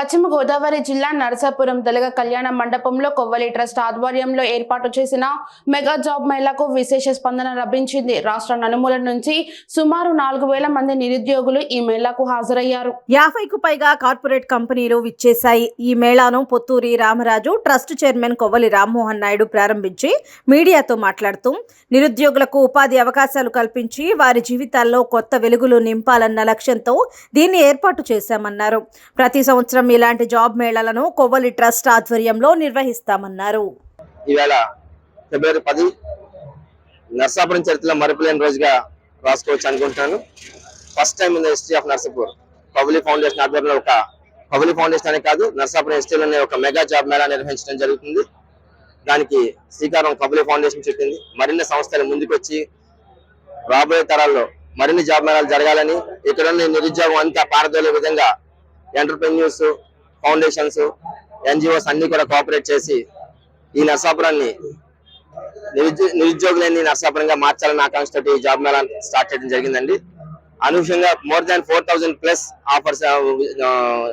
పశ్చిమ గోదావరి జిల్లా నరసాపురం దళగ కళ్యాణ మండపంలో కొవ్వలి ట్రస్ట్ ఆధ్వర్యంలో ఏర్పాటు చేసిన మెగా జాబ్ మేళాకు విశేష స్పందన లభించింది. రాష్ట్ర నలుమూల నుంచి సుమారు నాలుగు వేల మంది నిరుద్యోగులు ఈ మేళాకు హాజరయ్యారు. యాభైకు పైగా కార్పొరేట్ కంపెనీలు విచ్చేశాయి. ఈ మేళాను పొత్తూరి రామరాజు ట్రస్ట్ చైర్మన్ కొవ్వలి రామ్మోహన్ నాయుడు ప్రారంభించి మీడియాతో మాట్లాడుతూ నిరుద్యోగులకు ఉపాధి అవకాశాలు కల్పించి వారి జీవితాల్లో కొత్త వెలుగులు నింపాలన్న లక్ష్యంతో దీన్ని ఏర్పాటు చేశామన్నారు. ప్రతి సంవత్సరం ఇలాంటి జాబ్ మేళాలను కొవ్వలి ట్రస్ట్ ఆధ్వర్యంలో నిర్వహిస్తామన్నారు. ఈవేళ ఫిబ్రవరి పది నర్సాపురం చరిత్రలో మరపులేని రోజుగా రాసుకోవచ్చు అనుకుంటున్నాను. First time in the history of Narsapur. Public foundation ఆధ్వర్యంలో ఒక పబ్లిక్ ఫౌండేషన్ అనే కాదు నర్సాపురం హిస్టరీలోనే ఒక మెగా జాబ్ మేళా నిర్వహించడం జరుగుతుంది. దానికి శ్రీకారం పబ్లిక్ ఫౌండేషన్ చుట్టింది మరిన్ని సంస్థలు ముందుకొచ్చి రాబోయే తరాల్లో మరిన్ని జాబ్ మేళాలు జరగాలని ఇక్కడ నిరుద్యోగం అంతా పారదోలే విధంగా ఎంటర్ప్రెన్యూర్స్ ఫౌండేషన్స్ ఎన్జిఓస్ అన్ని కూడా కోఆపరేట్ చేసి ఈ నర్సాపురాన్ని నిరుద్యోగులని నర్సాపురంగా మార్చాలని ఆకాంక్ష తోటి ఈ జాబ్ మేళా స్టార్ట్ చేయడం జరిగిందండి. అనూహ్యంగా more than four thousand plus offers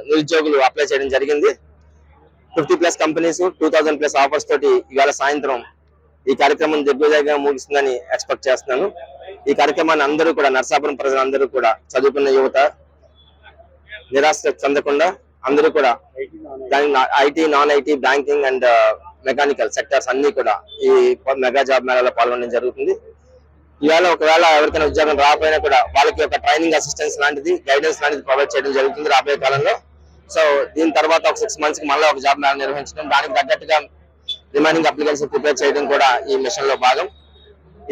నిరుద్యోగులు అప్లై చేయడం జరిగింది. Fifty plus companies two thousand plus offers తోటి ఇవాళ సాయంత్రం ఈ కార్యక్రమం దిగ్విజయంగా ముగిస్తుందని ఎక్స్పెక్ట్ చేస్తున్నాను. ఈ కార్యక్రమాన్ని అందరూ కూడా నర్సాపురం ప్రజలందరూ కూడా చదువుకున్న యువత నిరాశ చెందకుండా అందరూ కూడా దాని IT non IT banking and mechanical sectors అన్ని కూడా ఈ మెగా జాబ్ మేళాలో పాల్గొనడం జరుగుతుంది. ఇవాళ ఒకవేళ ఎవరికైనా ఉద్యోగం రాకపోయినా కూడా వాళ్ళకి ఒక ట్రైనింగ్ అసిస్టెన్స్ లాంటిది గైడెన్స్ లాంటిది ప్రొవైడ్ చేయడం జరుగుతుంది రాబోయే కాలంలో. సో దీని తర్వాత ఒక సిక్స్ మంత్స్కి మళ్ళీ ఒక జాబ్ మేళ నిర్వహించడం దానికి తగ్గట్టుగా రిమైనింగ్ అప్లికెన్స్ ప్రిపేర్ చేయడం కూడా ఈ మిషన్లో భాగం.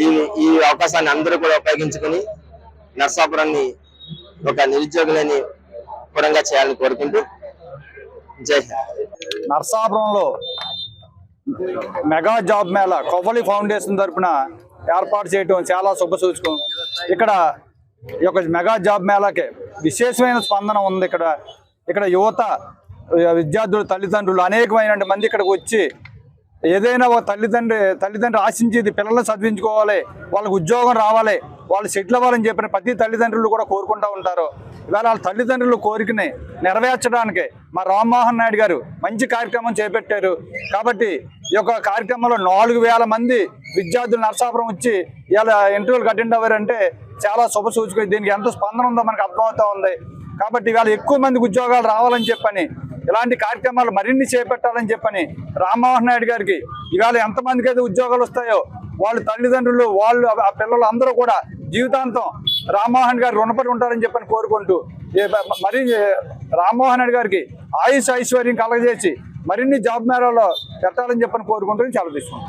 ఈ ఈ అవకాశాన్ని అందరూ కూడా ఉపయోగించుకుని నర్సాపురాన్ని ఒక నిరుద్యోగులని పురంగా చేయాలని కోరుకుంటూ జై నర్సాపురంలో mega job mela Kovvali foundation తరఫున ఏర్పాటు చేయటం చాలా శుభసూచకం ఇక్కడ ఈ యొక్క మెగా జాబ్ మేళాకి విశేషమైన స్పందన ఉంది. ఇక్కడ ఇక్కడ యువత విద్యార్థులు తల్లిదండ్రులు అనేకమైన మంది ఇక్కడికి వచ్చి ఏదైనా ఒక తల్లిదండ్రి తల్లిదండ్రులు ఆశించేది పిల్లల్ని చదివించుకోవాలి వాళ్ళకి ఉద్యోగం రావాలి వాళ్ళు సెటిల్ అవ్వాలని చెప్పిన ప్రతి తల్లిదండ్రులు కూడా కోరుకుంటూ ఉంటారు. ఇవాళ వాళ్ళ తల్లిదండ్రుల కోరికని నెరవేర్చడానికి మా రామ్మోహన్ నాయుడు గారు మంచి కార్యక్రమం చేపట్టారు. కాబట్టి ఈ యొక్క కార్యక్రమంలో నాలుగు వేల మంది విద్యార్థులు నరసాపురం వచ్చి ఇలా ఇంటర్వ్యూలకు అటెండ్ అవ్వారంటే చాలా శుభ సూచిక దీనికి ఎంత స్పందన ఉందో మనకు అర్థమవుతా ఉంది. కాబట్టి ఇవాళ ఎక్కువ మందికి ఉద్యోగాలు రావాలని చెప్పని ఇలాంటి కార్యక్రమాలు మరిన్ని చేపట్టాలని చెప్పని రామ్మోహన్ నాయుడు గారికి ఇవాళ ఎంతమందికి అయితే ఉద్యోగాలు వస్తాయో వాళ్ళ తల్లిదండ్రులు వాళ్ళు ఆ పిల్లలు అందరూ కూడా జీవితాంతం రామ్మోహన్ గారు రుణపడి ఉంటారని చెప్పని కోరుకుంటూ మరి రామ్మోహన్ రెడ్డి గారికి ఆయుష్ ఐశ్వర్యం కలగజేసి మరిన్ని జాబ్ మేళాలో పెట్టాలని చెప్పని కోరుకుంటూ చాలా తీసుకుంటాం